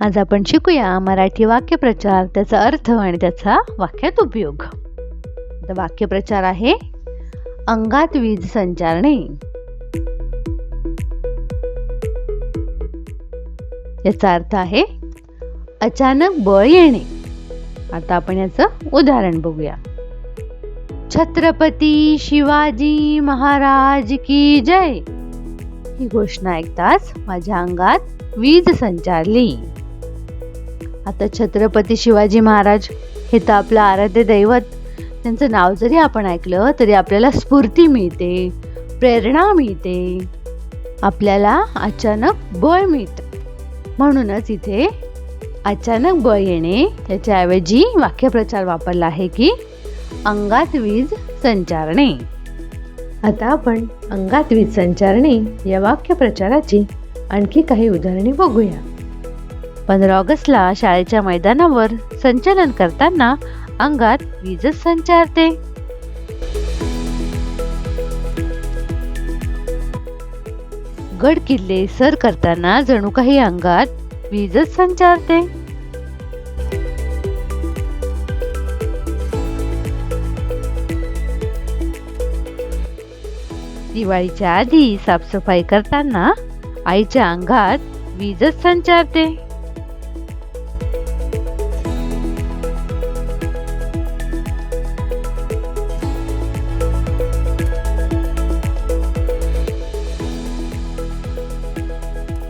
आज आपण शिकूया मराठी वाक्यप्रचार त्याचा अर्थ आणि त्याचा वाक्यात उपयोग. तर वाक्यप्रचार आहे अंगात वीज संचारणे. याचा अर्थ आहे अचानक बळ येणे. आता आपण याचं उदाहरण बघूया. छत्रपती शिवाजी महाराज की जय. ही घोषणा ऐकताच माझ्या अंगात वीज संचारली. आता छत्रपती शिवाजी महाराज हे तर आपलं आराध्य दैवत. त्यांचं नाव जरी आपण ऐकलं तरी आपल्याला स्फूर्ती मिळते प्रेरणा मिळते. आपल्याला अचानक बळ मिळतं. म्हणूनच इथे अचानक बळ येणे त्याच्याऐवजी वाक्यप्रचार वापरला आहे की अंगात वीज संचारणे. आता आपण अंगात वीज संचारणे या वाक्यप्रचाराची आणखी काही उदाहरणे बघूया. पंधरा ऑगस्टला शाळेच्या मैदानावर संचलन करताना अंगात वीजच संचारते. गड किल्ले सर करताना जणू काही अंगात वीजच संचारते. दिवाळीच्या आधी साफसफाई करताना आईच्या अंगात वीजच संचारते.